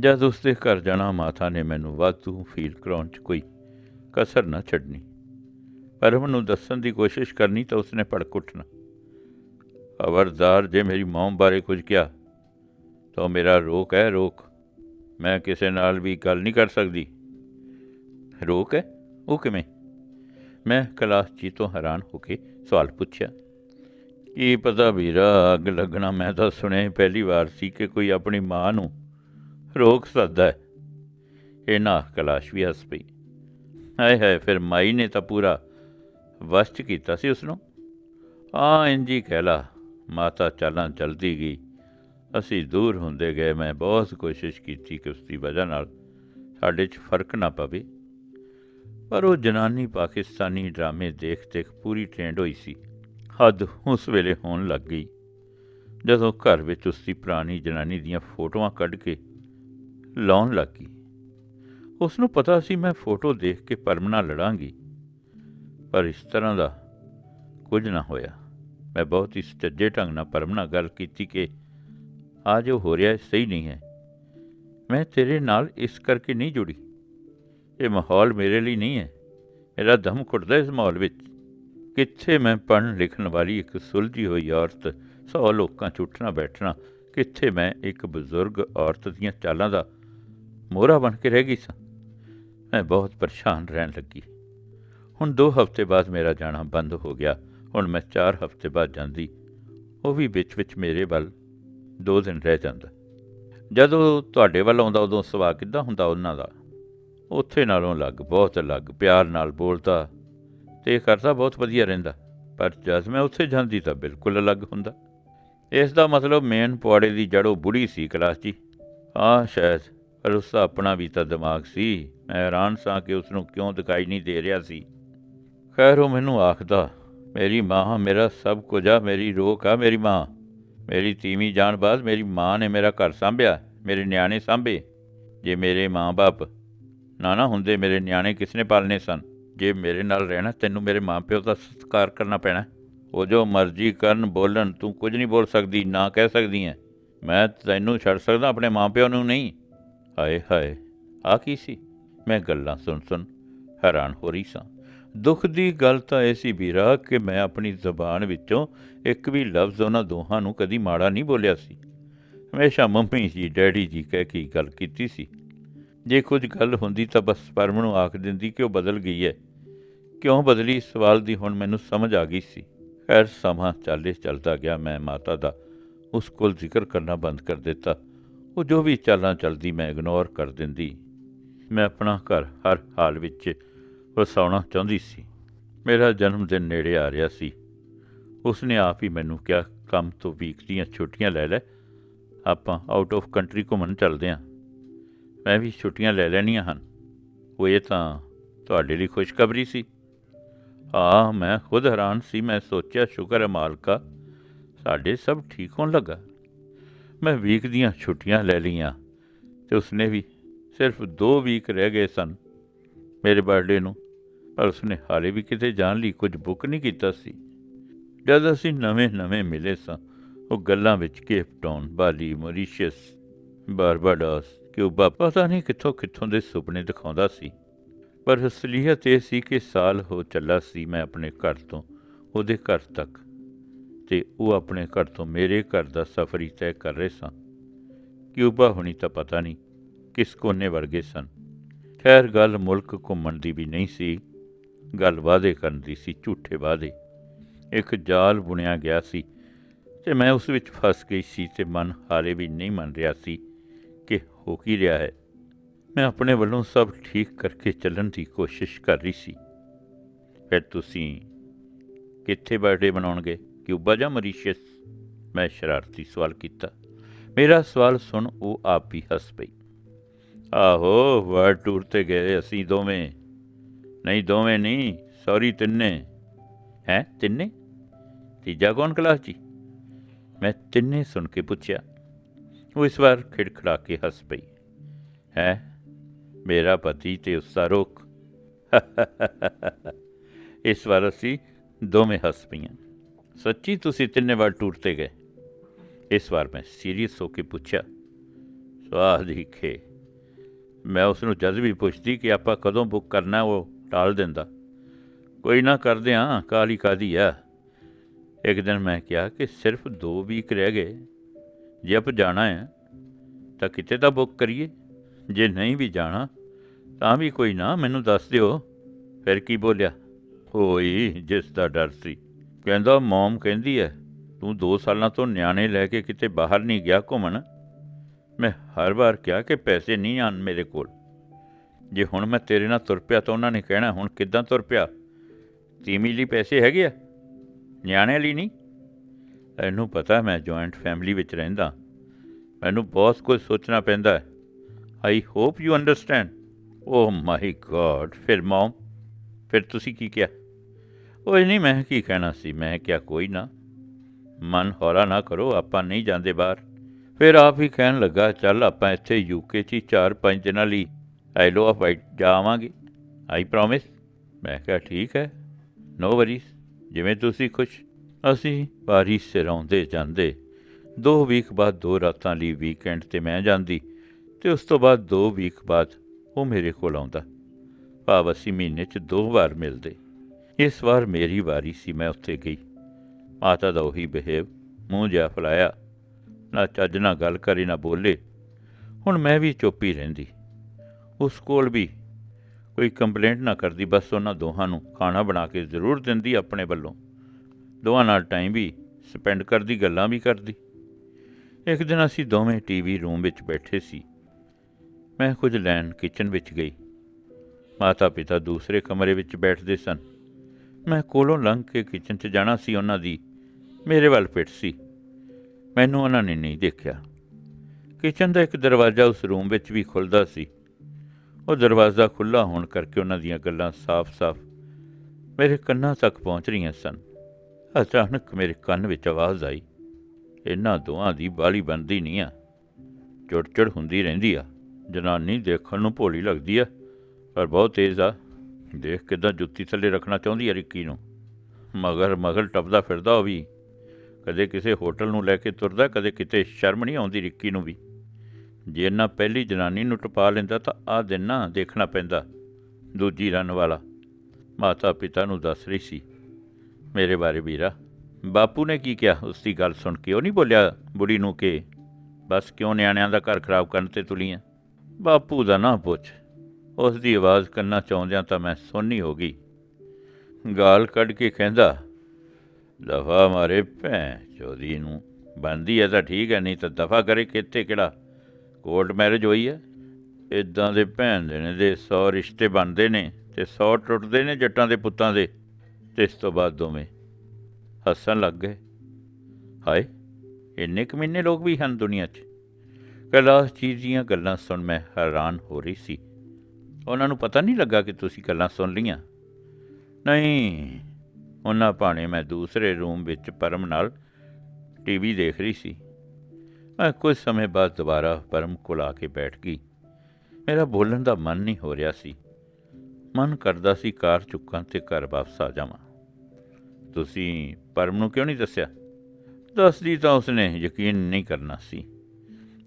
ਜਦ ਉਸ ਦੇ ਘਰ ਜਾਣਾ ਮਾਤਾ ਨੇ ਮੈਨੂੰ ਵਾਧੂ ਫੀਲ ਕਰਾਉਣ 'ਚ ਕੋਈ ਕਸਰ ਨਾ ਛੱਡਣੀ। ਪਰ ਉਹਨੂੰ ਦੱਸਣ ਦੀ ਕੋਸ਼ਿਸ਼ ਕਰਨੀ ਤਾਂ ਉਸਨੇ ਭੜਕ ਉੱਠਣਾ। ਖਬਰਦਾਰ ਜੇ ਮੇਰੀ ਮੌਮ ਬਾਰੇ ਕੁਝ ਕਿਹਾ ਤਾਂ ਉਹ ਮੇਰਾ ਰੋਕ ਹੈ ਰੋਕ ਮੈਂ ਕਿਸੇ ਨਾਲ ਵੀ ਗੱਲ ਨਹੀਂ ਕਰ ਸਕਦੀ ਰੋਕ ਹੈ ਉਹ ਕਿਵੇਂ ਮੈਂ ਕਲਾਸ ਜੀ ਤੋਂ ਹੈਰਾਨ ਹੋ ਕੇ ਸਵਾਲ ਪੁੱਛਿਆ ਕੀ ਪਤਾ ਵੀਰਾ ਅੱਗ ਲੱਗਣਾ ਮੈਂ ਤਾਂ ਸੁਣਿਆ ਹੀ ਪਹਿਲੀ ਵਾਰ ਸੀ ਕਿ ਕੋਈ ਆਪਣੀ ਮਾਂ ਨੂੰ ਰੋਕ ਸਕਦਾ ਹੈ ਇਹ ਨਾ ਕਲਾਸ਼ ਵੀ ਹੱਸ ਪਈ ਹਾਏ ਹਾਏ ਫਿਰ ਮਾਈ ਨੇ ਤਾਂ ਪੂਰਾ ਵਸ਼ ਕੀਤਾ ਸੀ ਉਸ ਨੂੰ ਆ ਇੰਜੀ ਕਹਿ ਲਾ ਮਾਤਾ ਚਾਲਾਂ ਚਲਦੀ ਗਈ। ਅਸੀਂ ਦੂਰ ਹੁੰਦੇ ਗਏ। ਮੈਂ ਬਹੁਤ ਕੋਸ਼ਿਸ਼ ਕੀਤੀ ਕਿ ਉਸ ਦੀ ਵਜ੍ਹਾ ਨਾਲ ਸਾਡੇ 'ਚ ਫ਼ਰਕ ਨਾ ਪਵੇ। ਪਰ ਉਹ ਜਨਾਨੀ ਪਾਕਿਸਤਾਨੀ ਡਰਾਮੇ ਦੇਖ ਦੇਖ ਪੂਰੀ ਟ੍ਰੈਂਡ ਹੋਈ ਸੀ। ਹੱਦ ਉਸ ਵੇਲੇ ਹੋਣ ਲੱਗ ਗਈ। ਜਦੋਂ ਘਰ ਵਿੱਚ ਉਸ ਦੀ ਪੁਰਾਣੀ ਜਨਾਨੀ ਦੀਆਂ ਫੋਟੋਆਂ ਕੱਢ ਕੇ ਲਾਉਣ ਲੱਗੀ। ਉਸ ਨੂੰ ਪਤਾ ਸੀ, ਮੈਂ ਫੋਟੋ ਦੇਖ ਕੇ ਪਰਮ ਨਾਲ ਲੜਾਂਗੀ। ਪਰ ਇਸ ਤਰ੍ਹਾਂ ਦਾ ਕੁਝ ਨਾ ਹੋਇਆ। ਮੈਂ ਬਹੁਤ ਹੀ ਸੱਜੇ ਢੰਗ ਨਾਲ ਪਰਮ ਨਾਲ ਗੱਲ ਕੀਤੀ ਕਿ ਆ ਜੋ ਹੋ ਰਿਹਾ ਸਹੀ ਨਹੀਂ ਹੈ। ਮੈਂ ਤੇਰੇ ਨਾਲ ਇਸ ਕਰਕੇ ਨਹੀਂ ਜੁੜੀ। ਇਹ ਮਾਹੌਲ ਮੇਰੇ ਲਈ ਨਹੀਂ ਹੈ। ਮੇਰਾ ਦਮ ਘੁੱਟਦਾ ਇਸ ਮਾਹੌਲ ਵਿੱਚ। ਕਿੱਥੇ ਮੈਂ ਪੜ੍ਹਨ ਲਿਖਣ ਵਾਲੀ ਇੱਕ ਸੁਲਝੀ ਹੋਈ ਔਰਤ, ਸੌ ਲੋਕਾਂ 'ਚ ਉੱਠਣਾ ਬੈਠਣਾ, ਕਿੱਥੇ ਮੈਂ ਇੱਕ ਬਜ਼ੁਰਗ ਔਰਤ ਦੀਆਂ ਚਾਲਾਂ ਦਾ ਮੋਹਰਾ ਬਣ ਕੇ ਰਹਿ ਗਈ ਸਾਂ। ਮੈਂ ਬਹੁਤ ਪਰੇਸ਼ਾਨ ਰਹਿਣ ਲੱਗੀ। ਹੁਣ 2 ਹਫ਼ਤੇ ਬਾਅਦ ਮੇਰਾ ਜਾਣਾ ਬੰਦ ਹੋ ਗਿਆ। ਹੁਣ ਮੈਂ 4 ਹਫ਼ਤੇ ਬਾਅਦ ਜਾਂਦੀ, ਉਹ ਵੀ ਵਿੱਚ-ਵਿੱਚ ਮੇਰੇ ਵੱਲ 2 ਦਿਨ ਰਹਿ ਜਾਂਦਾ। ਜਦੋਂ ਤੁਹਾਡੇ ਵੱਲ ਆਉਂਦਾ, ਉਦੋਂ ਸੁਭਾਅ ਕਿੱਦਾਂ ਹੁੰਦਾ ਉਹਨਾਂ ਦਾ? ਉੱਥੇ ਨਾਲੋਂ ਅਲੱਗ, ਬਹੁਤ ਅਲੱਗ, ਪਿਆਰ ਨਾਲ ਬੋਲਦਾ ਤੇ ਕਰਦਾ ਬਹੁਤ ਵਧੀਆ ਰਹਿੰਦਾ। ਪਰ ਜਦ ਮੈਂ ਉੱਥੇ ਜਾਂਦੀ ਤਾਂ ਬਿਲਕੁਲ ਅਲੱਗ ਹੁੰਦਾ। ਇਸ ਦਾ ਮਤਲਬ ਮੇਨ ਪੁਆੜੇ ਦੀ ਜੜੋਂ ਬੁੜੀ ਸੀ ਕਲਾਸ ਜੀ ਹਾਂ, ਸ਼ਾਇਦ। ਪਰ ਉਸ ਦਾ ਆਪਣਾ ਵੀ ਤਾਂ ਦਿਮਾਗ ਸੀ। ਮੈਂ ਹੈਰਾਨ ਸਾਂ ਕਿ ਉਸ ਨੂੰ ਕਿਉਂ ਦਿਖਾਈ ਨਹੀਂ ਦੇ ਰਿਹਾ ਸੀ। ਖੈਰ, ਉਹ ਮੈਨੂੰ ਆਖਦਾ ਮੇਰੀ ਮਾਂ, ਮੇਰਾ ਸਭ ਕੁਝ ਆ, ਮੇਰੀ ਰੋਕ ਆ, ਮੇਰੀ ਮਾਂ। ਮੇਰੀ ਤੀਵੀਂ ਜਾਣ ਬਾਅਦ ਮੇਰੀ ਮਾਂ ਨੇ ਮੇਰਾ ਘਰ ਸੰਭਿਆ, ਮੇਰੇ ਨਿਆਣੇ ਸੰਭੇ। ਜੇ ਮੇਰੇ ਮਾਂ-ਬਾਪ ਨਾ ਨਾ ਹੁੰਦੇ, ਮੇਰੇ ਨਿਆਣੇ ਕਿਸਨੇ ਪਾਲਨੇ ਸਨ? ਜੇ ਮੇਰੇ ਨਾਲ ਰਹਿਣਾ, ਤੈਨੂੰ ਮੇਰੇ ਮਾਂ ਪਿਓ ਦਾ ਸਤਿਕਾਰ ਕਰਨਾ ਪੈਣਾ। ਉਹ ਜੋ ਮਰਜ਼ੀ ਕਰਨ, ਬੋਲਣ, ਤੂੰ ਕੁਝ ਨਹੀਂ ਬੋਲ ਸਕਦੀ, ਨਾ ਕਹਿ ਸਕਦੀ ਹੈ। ਮੈਂ ਤੈਨੂੰ ਛੱਡ ਸਕਦਾ, ਆਪਣੇ ਮਾਂ ਪਿਓ ਨੂੰ ਨਹੀਂ। ਹਾਏ ਹਾਏ ਆ ਕੀ ਸੀ? ਮੈਂ ਗੱਲਾਂ ਸੁਣ ਸੁਣ ਹੈਰਾਨ ਹੋ ਰਹੀ ਸਾਂ। ਦੁੱਖ ਦੀ ਗੱਲ ਤਾਂ ਇਹ ਸੀ ਵੀਰਾ ਕਿ ਮੈਂ ਆਪਣੀ ਜ਼ੁਬਾਨ ਵਿੱਚੋਂ ਇੱਕ ਵੀ ਲਫ਼ਜ਼ ਉਹਨਾਂ ਦੋਹਾਂ ਨੂੰ ਕਦੀ ਮਾੜਾ ਨਹੀਂ ਬੋਲਿਆ ਸੀ। ਹਮੇਸ਼ਾ ਮੰਮੀ ਜੀ, ਡੈਡੀ ਜੀ ਕਹਿ ਕੇ ਗੱਲ ਕੀਤੀ ਸੀ। ਜੇ ਕੁਝ ਗੱਲ ਹੁੰਦੀ ਤਾਂ ਬਸ ਪਰਮ ਨੂੰ ਆਖ ਦਿੰਦੀ ਕਿ ਉਹ ਬਦਲ ਗਈ ਹੈ। ਕਿਉਂ ਬਦਲੀ? ਇਸ ਸਵਾਲ ਦੀ ਹੁਣ ਮੈਨੂੰ ਸਮਝ ਆ ਗਈ ਸੀ। ਖੈਰ, ਸਮਾਂ ਚੱਲੇ ਚੱਲਦਾ ਗਿਆ। ਮੈਂ ਮਾਤਾ ਦਾ ਉਸ ਕੋਲ ਜ਼ਿਕਰ ਕਰਨਾ ਬੰਦ ਕਰ ਦਿੱਤਾ। ਉਹ ਜੋ ਵੀ ਚਾਲਾਂ ਚੱਲਦੀ ਮੈਂ ਇਗਨੋਰ ਕਰ ਦਿੰਦੀ। ਮੈਂ ਆਪਣਾ ਘਰ ਹਰ ਹਾਲ ਵਿੱਚ ਵਸਾਉਣਾ ਚਾਹੁੰਦੀ ਸੀ। ਮੇਰਾ ਜਨਮ ਦਿਨ ਨੇੜੇ ਆ ਰਿਹਾ ਸੀ। ਉਸਨੇ ਆਪ ਹੀ ਮੈਨੂੰ ਕਿਹਾ, ਕੰਮ ਤੋਂ ਵੀਕ ਦੀਆਂ ਛੁੱਟੀਆਂ ਲੈ ਲੈ। ਆਪਾਂ ਆਊਟ ਆਫ ਕੰਟਰੀ ਘੁੰਮਣ ਚੱਲਦੇ ਹਾਂ ਮੈਂ ਵੀ ਛੁੱਟੀਆਂ ਲੈ ਲੈਣੀਆਂ ਹਨ। ਉਹ ਇਹ ਤਾਂ ਤੁਹਾਡੇ ਲਈ ਖੁਸ਼ਖਬਰੀ ਸੀ। ਹਾਂ ਮੈਂ ਖੁਦ ਹੈਰਾਨ ਸੀ। ਮੈਂ ਸੋਚਿਆ, ਸ਼ੁਕਰ ਹੈ ਮਾਲਕਾ, ਸਾਡੇ ਸਭ ਠੀਕ ਹੋਣ ਲੱਗਾ। ਮੈਂ ਵੀਕ ਦੀਆਂ ਛੁੱਟੀਆਂ ਲੈ ਲਈਆਂ ਤੇ ਉਸਨੇ ਵੀ ਸਿਰਫ 2 ਵੀਕ ਰਹਿ ਗਏ ਸਨ। ਮੇਰੇ ਬਰਥਡੇ ਨੂੰ ਪਰ ਉਸਨੇ ਹਾਲੇ ਵੀ ਕਿਤੇ ਜਾਣ ਲਈ ਕੁਝ ਬੁੱਕ ਨਹੀਂ ਕੀਤਾ ਸੀ। ਜਦ ਅਸੀਂ ਨਵੇਂ-ਨਵੇਂ ਮਿਲੇ ਸਾਂ, ਉਹ ਗੱਲਾਂ ਵਿੱਚ Cape Town, Bali, Mauritius, Barbados, Cuba, ਪਤਾ ਨਹੀਂ ਕਿੱਥੋਂ ਕਿੱਥੋਂ ਦੇ ਸੁਪਨੇ ਦਿਖਾਉਂਦਾ ਸੀ। ਪਰ ਅਸਲੀਅਤ ਇਹ ਸੀ ਕਿ ਸਾਲ ਹੋ ਚੱਲਾ ਸੀ ਮੈਂ ਆਪਣੇ ਘਰ ਤੋਂ, ਉਹਦੇ ਘਰ ਤੱਕ, ਤੇ ਉਹ ਆਪਣੇ ਘਰ ਤੋਂ ਮੇਰੇ ਘਰ ਦਾ ਸਫ਼ਰ ਹੀ ਤੈਅ ਕਰ ਰਹੇ ਸਾਂ। ਕਿਊਬਾ ਹੁਣੀ ਤਾਂ ਪਤਾ ਨਹੀਂ ਕਿਸ ਕੋਨੇ ਵਰਗੇ ਸਨ। ਖੈਰ, ਗੱਲ ਮੁਲਕ ਘੁੰਮਣ ਦੀ ਵੀ ਨਹੀਂ ਸੀ। ਗੱਲ ਵਾਅਦੇ ਕਰਨ ਦੀ ਸੀ, ਝੂਠੇ ਵਾਅਦੇ। ਇੱਕ ਜਾਲ ਬੁਣਿਆ ਗਿਆ ਸੀ ਤੇ ਮੈਂ ਉਸ ਵਿੱਚ ਫਸ ਗਈ ਸੀ ਤੇ ਮਨ ਹਾਲੇ ਵੀ ਨਹੀਂ ਮੰਨ ਰਿਹਾ ਸੀ ਕਿ ਹੋ ਕੀ ਰਿਹਾ ਹੈ। ਮੈਂ ਆਪਣੇ ਵੱਲੋਂ ਸਭ ਠੀਕ ਕਰਕੇ ਚੱਲਣ ਦੀ ਕੋਸ਼ਿਸ਼ ਕਰ ਰਹੀ ਸੀ। ਫਿਰ ਤੁਸੀਂ ਕਿੱਥੇ ਬਰਥਡੇ ਮਨਾਉਣਗੇ? ਕਿਊਬਾ ਜਾਂ ਮਰੀਸ਼ੀਅਸ? ਮੈਂ ਸ਼ਰਾਰਤੀ ਸਵਾਲ ਕੀਤਾ। ਮੇਰਾ ਸਵਾਲ ਸੁਣ ਉਹ ਆਪ ਹੀ ਹੱਸ ਪਈ। ਆਹੋ ਵਰਡ ਟੂਰ ਤੇ ਗਏ ਅਸੀਂ ਦੋਵੇਂ। ਨਹੀਂ, ਦੋਵੇਂ ਨਹੀਂ, ਸੌਰੀ ਤਿੰਨੇ। ਹੈ, ਤਿੰਨੇ? ਤੀਜਾ ਕੌਣ ਕਲਾਸ ਜੀ? ਮੈਂ ਤਿੰਨੇ ਸੁਣ ਕੇ ਪੁੱਛਿਆ। ਉਹ ਇਸ ਵਾਰ ਖਿੜਖੜਾ ਕੇ ਹੱਸ ਪਈ। ਹੈ, ਮੇਰਾ ਪਤੀ ਤੇ ਉਸ ਦਾ ਰੋਕ। (laughs) ਇਸ ਵਾਰ ਅਸੀਂ ਦੋਵੇਂ ਹੱਸ ਪਈਆਂ। ਸੱਚੀ ਤੁਸੀਂ ਤਿੰਨੇ ਵਾਰ ਟੂਰ ਤੇ ਗਏ? ਇਸ ਵਾਰ ਮੈਂ ਸੀਰੀਅਸ ਹੋ ਕੇ ਪੁੱਛਿਆ। ਸਵਾਹ ਦਿਖੇ ਮੈਂ ਉਸ ਨੂੰ ਜਦ ਵੀ ਪੁੱਛਦੀ ਕਿ ਆਪਾਂ ਕਦੋਂ ਬੁੱਕ ਕਰਨਾ ਉਹ ਟਾਲ ਦਿੰਦਾ। ਕੋਈ ਨਾ ਕਰਦੇ ਹਾਂ ਕਾਲੀ ਕਾਦੀ ਆ ਇੱਕ ਦਿਨ ਮੈਂ ਕਿਹਾ ਕਿ ਸਿਰਫ 2 ਵੀਕ ਰਹਿ ਗਏ। ਜੇ ਆਪ ਜਾਣਾ ਹੈ ਤਾਂ ਕਿਤੇ ਤਾਂ ਬੁੱਕ ਕਰੀਏ। ਜੇ ਨਹੀਂ ਵੀ ਜਾਣਾ, ਤਾਂ ਵੀ ਕੋਈ ਨਾ, ਮੈਨੂੰ ਦੱਸ ਦਿਓ। ਫਿਰ ਕੀ ਬੋਲਿਆ? ਹੋਈ ਜਿਸ ਦਾ ਡਰ ਸੀ। ਕਹਿੰਦਾ, ਮਮ ਕਹਿੰਦੀ ਹੈ ਤੂੰ 2 ਸਾਲਾਂ ਤੋਂ ਨਿਆਣੇ ਲੈ ਕੇ ਕਿਤੇ ਬਾਹਰ ਨਹੀਂ ਗਿਆ ਘੁੰਮਣ? ਮੈਂ ਹਰ ਵਾਰ ਕਿਹਾ ਕਿ ਪੈਸੇ ਨਹੀਂ ਆਣ ਮੇਰੇ ਕੋਲ। ਜੇ ਹੁਣ ਮੈਂ ਤੇਰੇ ਨਾਲ ਤੁਰ ਪਿਆ ਤਾਂ ਉਹਨਾਂ ਨੇ ਕਹਿਣਾ, ਹੁਣ ਕਿੱਦਾਂ ਤੁਰ ਪਿਆ? ਤੀਮੀ ਲਈ ਪੈਸੇ ਹੈਗੇ ਆ? ਨਿਆਣੇ ਲਈ ਨਹੀਂ? ਇਹਨੂੰ ਪਤਾ ਮੈਂ ਜੁਆਇੰਟ ਫੈਮਿਲੀ ਵਿੱਚ ਰਹਿੰਦਾ। ਮੈਨੂੰ ਬਹੁਤ ਕੁਝ ਸੋਚਣਾ ਪੈਂਦਾ ਹੈ। I hope you understand oh my god ਫਿਰ ਮਮ ਫਿਰ ਤੁਸੀਂ ਕੀ ਕਿਹਾ? ਉਹ ਨਹੀਂ, ਮੈਂ ਕੀ ਕਹਿਣਾ ਸੀ? ਮੈਂ ਕਿਹਾ, ਕੋਈ ਨਾ। ਮਨ ਹੌਲਾ ਨਾ ਕਰੋ, ਆਪਾਂ ਨਹੀਂ ਜਾਂਦੇ ਬਾਹਰ। ਫਿਰ ਆਪ ਹੀ ਕਹਿਣ ਲੱਗਾ, ਚੱਲ ਆਪਾਂ ਇੱਥੇ ਯੂਕੇ 'ਚ 4-5 ਦਿਨਾਂ ਲਈ ਆਈ ਲੋ ਆਫ ਵਾਈਟ ਜਾਵਾਂਗੇ। ਆਈ ਪ੍ਰੋਮਿਸ ਮੈਂ ਕਿਹਾ, ਠੀਕ ਹੈ। ਨੋ ਵਰੀਜ਼ ਜਿਵੇਂ ਤੁਸੀਂ ਖੁਸ਼। ਅਸੀਂ ਵਾਰੀ ਸਿਰ ਆਉਂਦੇ ਜਾਂਦੇ। ਦੋ ਵੀਕ ਬਾਅਦ ਦੋ ਰਾਤਾਂ ਲਈ ਵੀਕਐਂਡ ਤੇ ਮੈਂ ਜਾਂਦੀ ਤੇ ਉਸ ਤੋਂ ਬਾਅਦ ਦੋ ਵੀਕ ਬਾਅਦ ਉਹ ਮੇਰੇ ਕੋਲ ਆਉਂਦਾ। ਭਾਵ ਅਸੀਂ ਮਹੀਨੇ 'ਚ ਦੋ ਵਾਰ ਮਿਲਦੇ। ਇਸ ਵਾਰ ਮੇਰੀ ਵਾਰੀ ਸੀ, ਮੈਂ ਉੱਥੇ ਗਈ। ਮਾਤਾ ਦਾ ਉਹੀ ਬਿਹੇਵ। ਮੂੰਹ ਜਿਹਾ ਫਲਾਇਆ। ਨਾ ਚੱਜ ਨਾ ਗੱਲ ਕਰੀ, ਨਾ ਬੋਲੇ। ਹੁਣ ਮੈਂ ਵੀ ਚੁੱਪ ਹੀ ਰਹਿੰਦੀ। ਉਸ ਕੋਲ ਵੀ ਕੋਈ ਕੰਪਲੇਂਟ ਨਾ ਕਰਦੀ, ਬਸ ਉਹਨਾਂ ਦੋਹਾਂ ਨੂੰ ਖਾਣਾ ਬਣਾ ਕੇ ਜ਼ਰੂਰ ਦਿੰਦੀ ਆਪਣੇ ਵੱਲੋਂ। ਦੋਹਾਂ ਨਾਲ ਟਾਈਮ ਵੀ ਸਪੈਂਡ ਕਰਦੀ, ਗੱਲਾਂ ਵੀ ਕਰਦੀ। ਇੱਕ ਦਿਨ ਅਸੀਂ ਦੋਵੇਂ ਟੀਵੀ ਰੂਮ ਵਿੱਚ ਬੈਠੇ ਸੀ। ਮੈਂ ਕੁਝ ਲੈਣ ਕਿਚਨ ਵਿੱਚ ਗਈ। ਮਾਤਾ ਪਿਤਾ ਦੂਸਰੇ ਕਮਰੇ ਵਿੱਚ ਬੈਠਦੇ ਸਨ। ਮੈਂ ਕੋਲੋਂ ਲੰਘ ਕੇ ਕਿਚਨ 'ਚ ਜਾਣਾ ਸੀ, ਉਹਨਾਂ ਦੀ ਮੇਰੇ ਵੱਲ ਪਿੱਠ ਸੀ। ਮੈਨੂੰ ਉਹਨਾਂ ਨੇ ਨਹੀਂ ਦੇਖਿਆ। ਕਿਚਨ ਦਾ ਇੱਕ ਦਰਵਾਜ਼ਾ ਉਸ ਰੂਮ ਵਿੱਚ ਵੀ ਖੁੱਲਦਾ ਸੀ। ਉਹ ਦਰਵਾਜ਼ਾ ਖੁੱਲਾ ਹੋਣ ਕਰਕੇ ਉਹਨਾਂ ਦੀਆਂ ਗੱਲਾਂ ਸਾਫ਼-ਸਾਫ਼ ਮੇਰੇ ਕੰਨਾਂ ਤੱਕ ਪਹੁੰਚ ਰਹੀਆਂ ਸਨ। ਅਚਾਨਕ ਮੇਰੇ ਕੰਨ ਵਿੱਚ ਆਵਾਜ਼ ਆਈ, ਇਹਨਾਂ ਦੋਹਾਂ ਦੀ ਬਾਲੀ ਬੰਦੀ ਨਹੀਂ ਆ। ਚੁੜ-ਚੁੜ ਹੁੰਦੀ ਰਹਿੰਦੀ ਆ। ਜਨਾਨੀ ਦੇਖਣ ਨੂੰ ਭੋਲੀ ਲੱਗਦੀ ਆ, ਪਰ ਬਹੁਤ ਤੇਜ਼ ਆ। ਦੇਖ ਕਿਦਾਂ ਜੁੱਤੀ ਥੱਲੇ ਰੱਖਣਾ ਚਾਹੁੰਦੀ ਆ ਰਿੱਕੀ ਨੂੰ। ਮਗਰ ਮਗਰ ਟੱਪਦਾ ਫਿਰਦਾ ਉਹ ਵੀ। ਕਦੇ ਕਿਸੇ ਹੋਟਲ ਨੂੰ ਲੈ ਕੇ ਤੁਰਦਾ, ਕਦੇ ਕਿਤੇ ਸ਼ਰਮ ਨਹੀਂ ਆਉਂਦੀ ਰਿੱਕੀ ਨੂੰ ਵੀ। ਜੇ ਨਾ ਪਹਿਲੀ ਜਨਾਨੀ ਨੂੰ ਟਪਾ ਲੈਂਦਾ ਤਾਂ ਆ ਦਿਨ ਨਾ ਦੇਖਣਾ ਪੈਂਦਾ। ਦੂਜੀ ਰਨ ਵਾਲਾ। ਮਾਤਾ ਪਿਤਾ ਨੂੰ ਦੱਸ ਰਹੀ ਸੀ। ਮੇਰੇ ਬਾਰੇ ਵੀਰਾ, ਬਾਪੂ ਨੇ ਕੀ ਕਿਹਾ? ਉਸ ਦੀ ਗੱਲ ਸੁਣ ਕੇ ਉਹ ਨਹੀਂ ਬੋਲਿਆ ਬੁੜੀ ਨੂੰ ਕਿ ਬਸ ਕਿਉਂ ਨਿਆਣਿਆਂ ਦਾ ਘਰ ਖਰਾਬ ਕਰਨ ਤੇ ਤੁਲੀਆਂ? ਬਾਪੂ ਦਾ ਨਾ ਪੁੱਛ। ਉਸ ਦੀ ਆਵਾਜ਼ ਕੰਨਾਂ ਚਾਉਂਦਿਆਂ ਤਾਂ ਮੈਂ ਸੋਨੀ ਹੋ ਗਈ। ਗਾਲ ਕੱਢ ਕੇ ਕਹਿੰਦਾ, ਦਫਾ ਮਾਰੇ ਭੈਂ ਚੋਦੀ ਨੂੰ। ਬੰਦੀ ਹੈ ਤਾਂ ਠੀਕ ਹੈ, ਨਹੀਂ ਤਾਂ ਦਫਾ ਕਰੇ ਕਿੱਥੇ ਕਿਹੜਾ? ਕੋਰਟ ਮੈਰਿਜ ਹੋਈ ਹੈ ਇਦਾਂ ਦੇ ਭੈਣ ਦੇ ਨੇ, ਦੇ 100 ਰਿਸ਼ਤੇ ਬਣਦੇ ਨੇ ਤੇ 100 ਟੁੱਟਦੇ ਨੇ ਜੱਟਾਂ ਦੇ ਪੁੱਤਾਂ ਦੇ। ਤੇ ਇਸ ਤੋਂ ਬਾਅਦ ਦੋਵੇਂ ਹੱਸਣ ਲੱਗ ਗਏ। ਹਾਏ, ਇੰਨੇ ਕਮੀਨੇ ਲੋਕ ਵੀ ਹਨ ਦੁਨੀਆ 'ਚ। ਕੈਲਾਸ਼ ਜੀ ਦੀਆਂ ਗੱਲਾਂ ਸੁਣ ਮੈਂ ਹੈਰਾਨ ਹੋ ਰਹੀ ਸੀ। ਉਹਨਾਂ ਨੂੰ ਪਤਾ ਨਹੀਂ ਲੱਗਾ ਕਿ ਤੁਸੀਂ ਗੱਲਾਂ ਸੁਣ ਲੀਆਂ ਨਹੀਂ, ਉਹਨਾਂ ਭਾਣੇ ਮੈਂ ਦੂਸਰੇ ਰੂਮ ਵਿੱਚ ਪਰਮ ਨਾਲ ਟੀਵੀ ਦੇਖ ਰਹੀ ਸੀ। ਮੈਂ ਕੁਝ ਸਮੇਂ ਬਾਅਦ ਦੁਬਾਰਾ ਪਰਮ ਕੋਲ ਆ ਕੇ ਬੈਠ ਗਈ। ਮੇਰਾ ਬੋਲਣ ਦਾ ਮਨ ਨਹੀਂ ਹੋ ਰਿਹਾ ਸੀ। ਮਨ ਕਰਦਾ ਸੀ ਕਾਰ ਚੁੱਕਾਂ ਤੇ ਘਰ ਵਾਪਸ ਆ ਜਾਵਾਂ। ਤੁਸੀਂ ਪਰਮ ਨੂੰ ਕਿਉਂ ਨਹੀਂ ਦੱਸਿਆ? ਦੱਸਦੀ ਤਾਂ ਉਸਨੇ ਯਕੀਨ ਨਹੀਂ ਕਰਨਾ ਸੀ।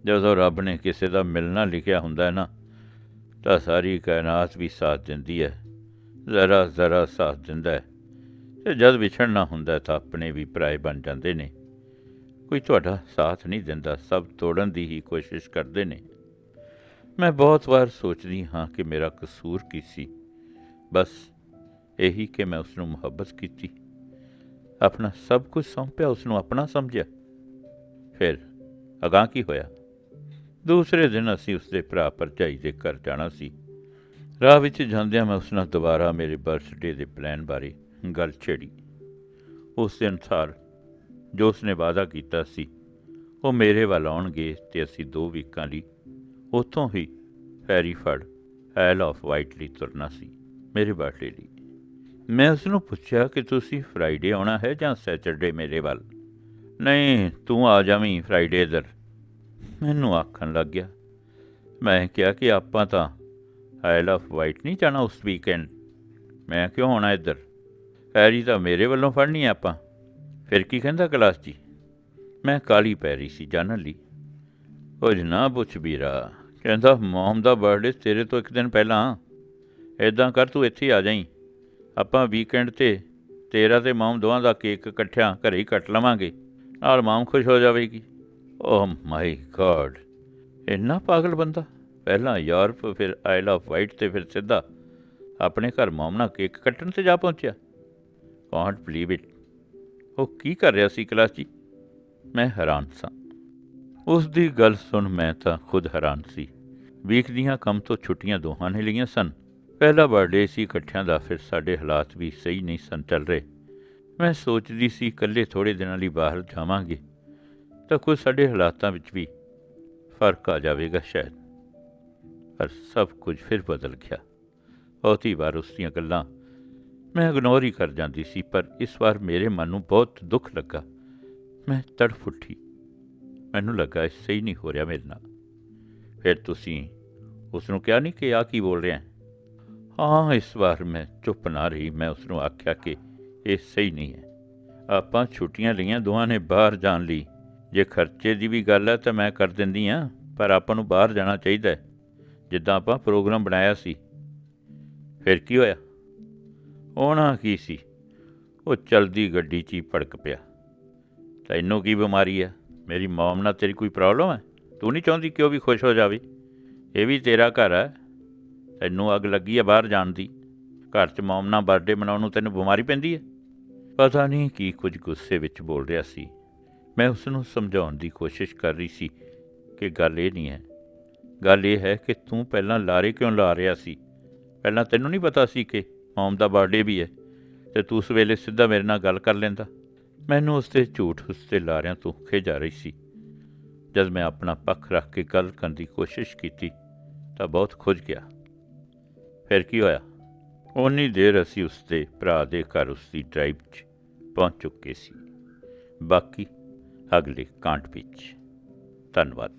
ਜਦੋਂ ਰੱਬ ਨੇ ਕਿਸੇ ਦਾ ਮਿਲਣਾ ਲਿਖਿਆ ਹੁੰਦਾ ਹੈ ਨਾ, ਤਾਂ ਸਾਰੀ ਕਾਇਨਾਤ ਵੀ ਸਾਥ ਦਿੰਦੀ ਹੈ। ਜ਼ਰਾ ਜ਼ਰਾ ਸਾਥ ਦਿੰਦਾ ਹੈ। ਤੇ ਜਦ ਵਿਛੜਨਾ ਹੁੰਦਾ ਤਾਂ ਆਪਣੇ ਵੀ ਭਰਾਏ ਬਣ ਜਾਂਦੇ ਨੇ। ਕੋਈ ਤੁਹਾਡਾ ਸਾਥ ਨਹੀਂ ਦਿੰਦਾ, ਸਭ ਤੋੜਨ ਦੀ ਹੀ ਕੋਸ਼ਿਸ਼ ਕਰਦੇ ਨੇ। ਮੈਂ ਬਹੁਤ ਵਾਰ ਸੋਚਦੀ ਹਾਂ ਕਿ ਮੇਰਾ ਕਸੂਰ ਕੀ ਸੀ। ਬਸ ਇਹੀ ਕਿ ਮੈਂ ਉਸ ਨੂੰ ਮੁਹੱਬਤ ਕੀਤੀ। ਆਪਣਾ ਸਭ ਕੁਝ ਸੌਂਪਿਆ ਉਸ ਨੂੰ ਆਪਣਾ ਸਮਝਿਆ। ਫਿਰ ਅਗਾਂਹ ਕੀ ਹੋਇਆ? ਦੂਸਰੇ ਦਿਨ ਅਸੀਂ ਉਸਦੇ ਭਰਾ ਭਰਜਾਈ ਦੇ ਘਰ ਜਾਣਾ ਸੀ। ਰਾਹ ਵਿੱਚ ਜਾਂਦਿਆਂ ਮੈਂ ਉਸ ਨਾਲ ਦੁਬਾਰਾ ਮੇਰੇ ਬਰਥਡੇ ਦੇ ਪਲਾਨ ਬਾਰੇ ਗੱਲ ਛੇੜੀ। ਉਸ ਦੇ ਅਨੁਸਾਰ ਜੋ ਉਸਨੇ ਵਾਅਦਾ ਕੀਤਾ ਸੀ, ਉਹ ਮੇਰੇ ਵੱਲ ਆਉਣਗੇ ਤੇ ਅਸੀਂ ਦੋ ਵੀਕਾਂ ਲਈ ਉੱਥੋਂ ਹੀ ਫੈਰੀ ਫੜ ਹੈਲ ਆਫ ਵਾਈਟ ਲਈ ਤੁਰਨਾ ਸੀ, ਮੇਰੇ ਬਰਥਡੇ ਲਈ। ਮੈਂ ਉਸ ਨੂੰ ਪੁੱਛਿਆ ਕਿ ਤੁਸੀਂ ਫਰਾਈਡੇ ਆਉਣਾ ਹੈ ਜਾਂ ਸੈਟਰਡੇ ਮੇਰੇ ਵੱਲ? ਨਹੀਂ, ਤੂੰ ਆ ਜਾਵੀਂ ਫਰਾਈਡੇ ਇੱਧਰ। ਮੈਨੂੰ ਆਖਣ ਲੱਗ ਗਿਆ। ਮੈਂ ਕਿਹਾ ਕਿ ਆਪਾਂ ਤਾਂ ਆਇਲ ਆਫ ਵਾਈਟ ਨਹੀਂ ਜਾਣਾ ਉਸ ਵੀਕਐਂਡ ਮੈਂ ਕਿਉਂ ਆਉਣਾ ਇੱਧਰ। ਹੈਰੀ ਤਾਂ ਮੇਰੇ ਵੱਲੋਂ ਫੜਨੀ ਆਪਾਂ। ਫਿਰ ਕੀ ਕਹਿੰਦਾ ਕਲਾਸ ਜੀ? ਮੈਂ ਕਾਲੀ ਪੈ ਰਹੀ ਸੀ ਜਾਣਨ ਲਈ। ਕੁਝ ਨਾ ਪੁੱਛ ਵੀਰਾ, ਕਹਿੰਦਾ ਮਮ ਦਾ ਬਰਥਡੇ ਤੇਰੇ ਤੋਂ ਇੱਕ ਦਿਨ ਪਹਿਲਾਂ। ਐਦਾਂ ਕਰ, ਤੂੰ ਇੱਥੇ ਆ ਜਾਈਂ। ਆਪਾਂ ਵੀਕਐਂਡ ਤੇ ਤੇਰਾ ਤੇ ਮਮ ਦੋਵਾਂ ਦਾ ਕੇਕ ਇਕੱਠਿਆਂ ਘਰੇ ਹੀ ਕੱਟ ਲਵਾਂਗੇ। ਨਾਲ ਮਮ ਖੁਸ਼ ਹੋ ਜਾਵੇਗੀ। ਓ ਮਾਈ ਗॉड ਇੰਨਾ ਪਾਗਲ ਬੰਦਾ। ਪਹਿਲਾਂ ਯੂਰਪ, ਫਿਰ ਆਇਲ ਆਫ ਵਾਈਟ ਤੇ ਫਿਰ ਸਿੱਧਾ ਆਪਣੇ ਘਰ ਮਮ ਨਾਲ ਕੇਕ ਕੱਟਣ ਤੇ ਜਾ ਪਹੁੰਚਿਆ। Can't believe it. ਉਹ ਕੀ ਕਰ ਰਿਹਾ ਸੀ ਕਲਾਸ ਜੀ? ਮੈਂ ਹੈਰਾਨ ਸਾਂ। ਉਸ ਦੀ ਗੱਲ ਸੁਣ ਮੈਂ ਤਾਂ ਖੁਦ ਹੈਰਾਨ ਸੀ। ਵੀਕ ਦੀਆਂ ਕੰਮ ਤੋਂ ਛੁੱਟੀਆਂ ਦੋਹਾਂ ਨੇ ਲਈਆਂ ਸਨ। ਪਹਿਲਾ ਬਰਥਡੇ ਸੀ ਇਕੱਠਿਆਂ ਦਾ, ਫਿਰ ਸਾਡੇ ਹਾਲਾਤ ਵੀ ਸਹੀ ਨਹੀਂ ਸਨ ਚੱਲ ਰਹੇ। ਮੈਂ ਸੋਚਦੀ ਸੀ ਇਕੱਲੇ ਥੋੜੇ ਦਿਨਾਂ ਲਈ ਬਾਹਰ ਜਾਵਾਂਗੇ। ਤਾਂ ਕੁਝ ਸਾਡੇ ਹਾਲਾਤਾਂ ਵਿੱਚ ਵੀ ਫ਼ਰਕ ਆ ਜਾਵੇਗਾ ਸ਼ਾਇਦ। ਪਰ ਸਭ ਕੁਝ ਫਿਰ ਬਦਲ ਗਿਆ। ਬਹੁਤੀ ਵਾਰ ਉਸ ਦੀਆਂ ਗੱਲਾਂ ਮੈਂ ਇਗਨੋਰ ਹੀ ਕਰ ਜਾਂਦੀ ਸੀ, ਪਰ ਇਸ ਵਾਰ ਮੇਰੇ ਮਨ ਨੂੰ ਬਹੁਤ ਦੁੱਖ ਲੱਗਾ। ਮੈਂ ਤੜਫ ਉੱਠੀ। ਮੈਨੂੰ ਲੱਗਾ ਇਹ ਸਹੀ ਨਹੀਂ ਹੋ ਰਿਹਾ ਮੇਰੇ ਨਾਲ। ਫਿਰ ਤੁਸੀਂ ਉਸ ਨੂੰ ਕਿਹਾ ਨਹੀਂ ਕਿ ਆ ਕੀ ਬੋਲ ਰਿਹਾ ਹਾਂ? ਇਸ ਵਾਰ ਮੈਂ ਚੁੱਪ ਨਾ ਰਹੀ। ਮੈਂ ਉਸ ਨੂੰ ਆਖਿਆ ਕਿ ਇਹ ਸਹੀ ਨਹੀਂ ਹੈ। ਆਪਾਂ ਛੁੱਟੀਆਂ ਲਈਆਂ ਦੋਵਾਂ ਨੇ ਬਾਹਰ ਜਾਣ ਲਈ। ਜੇ ਖਰਚੇ ਦੀ ਵੀ ਗੱਲ ਹੈ ਤਾਂ ਮੈਂ ਕਰ ਦਿੰਦੀ ਆ ਪਰ ਆਪਾਂ ਨੂੰ ਬਾਹਰ ਜਾਣਾ ਚਾਹੀਦਾ ਹੈ। ਜਿੱਦਾਂ ਆਪਾਂ ਪ੍ਰੋਗਰਾਮ ਬਣਾਇਆ ਸੀ। ਫਿਰ ਕੀ ਹੋਇਆ? ਹੋਣਾ ਕੀ ਸੀ? ਉਹ ਚਲਦੀ ਗੱਡੀ 'ਚ ਹੀ ਭੜਕ ਪਿਆ। ਤੈਨੂੰ ਕੀ ਬਿਮਾਰੀ ਆ? ਮੇਰੀ ਮੌਮ ਨਾਲ ਤੇਰੀ ਕੋਈ ਪ੍ਰੋਬਲਮ ਹੈ ਤੂੰ ਨਹੀਂ ਚਾਹੁੰਦੀ ਕਿ ਉਹ ਵੀ ਖੁਸ਼ ਹੋ ਜਾਵੇ? ਇਹ ਵੀ ਤੇਰਾ ਘਰ ਹੈ ਤੈਨੂੰ ਅੱਗ ਲੱਗੀ ਹੈ ਬਾਹਰ ਜਾਣ ਦੀ। ਘਰ 'ਚ ਮੌਮ ਨਾਲ ਬਰਥਡੇ ਮਨਾਉਣ ਨੂੰ ਤੈਨੂੰ ਬਿਮਾਰੀ ਪੈਂਦੀ ਹੈ ਪਤਾ ਨਹੀਂ ਕੀ ਕੁਝ ਗੁੱਸੇ ਵਿੱਚ ਬੋਲ ਰਿਹਾ ਸੀ। ਮੈਂ ਉਸ ਨੂੰ ਸਮਝਾਉਣ ਦੀ ਕੋਸ਼ਿਸ਼ ਕਰ ਰਹੀ ਸੀ ਕਿ ਗੱਲ ਇਹ ਨਹੀਂ ਹੈ। ਗੱਲ ਇਹ ਹੈ ਕਿ ਤੂੰ ਪਹਿਲਾਂ ਲਾਰੇ ਕਿਉਂ ਲਾ ਰਿਹਾ ਸੀ? ਪਹਿਲਾਂ ਤੈਨੂੰ ਨਹੀਂ ਪਤਾ ਸੀ ਕਿ ਮੌਮ ਦਾ ਬਰਥਡੇ ਵੀ ਹੈ ਤੇ ਤੂੰ ਉਸ ਵੇਲੇ ਸਿੱਧਾ ਮੇਰੇ ਨਾਲ ਗੱਲ ਕਰ ਲੈਂਦਾ। ਮੈਨੂੰ ਉਸ ਤੇ ਝੂਠ ਉਸ ਤੇ ਲਾਰਿਆਂ ਤੋਂ ਖਿਝ ਆ ਰਹੀ ਸੀ। ਜਦ ਮੈਂ ਆਪਣਾ ਪੱਖ ਰੱਖ ਕੇ ਗੱਲ ਕਰਨ ਦੀ ਕੋਸ਼ਿਸ਼ ਕੀਤੀ ਤਾਂ ਬਹੁਤ ਖੁੱਜ ਗਿਆ। ਫਿਰ ਕੀ ਹੋਇਆ? ਉਨੀ ਦੇਰ ਅਸੀਂ ਉਸ ਦੇ ਭਰਾ ਦੇ ਘਰ ਉਸ ਦੀ ਡਰਾਈਵ 'ਚ ਪਹੁੰਚ ਚੁੱਕੇ ਸੀ। ਬਾਕੀ ਅਗਲੇ ਕਾਂਟ ਵਿੱਚ। ਧੰਨਵਾਦ।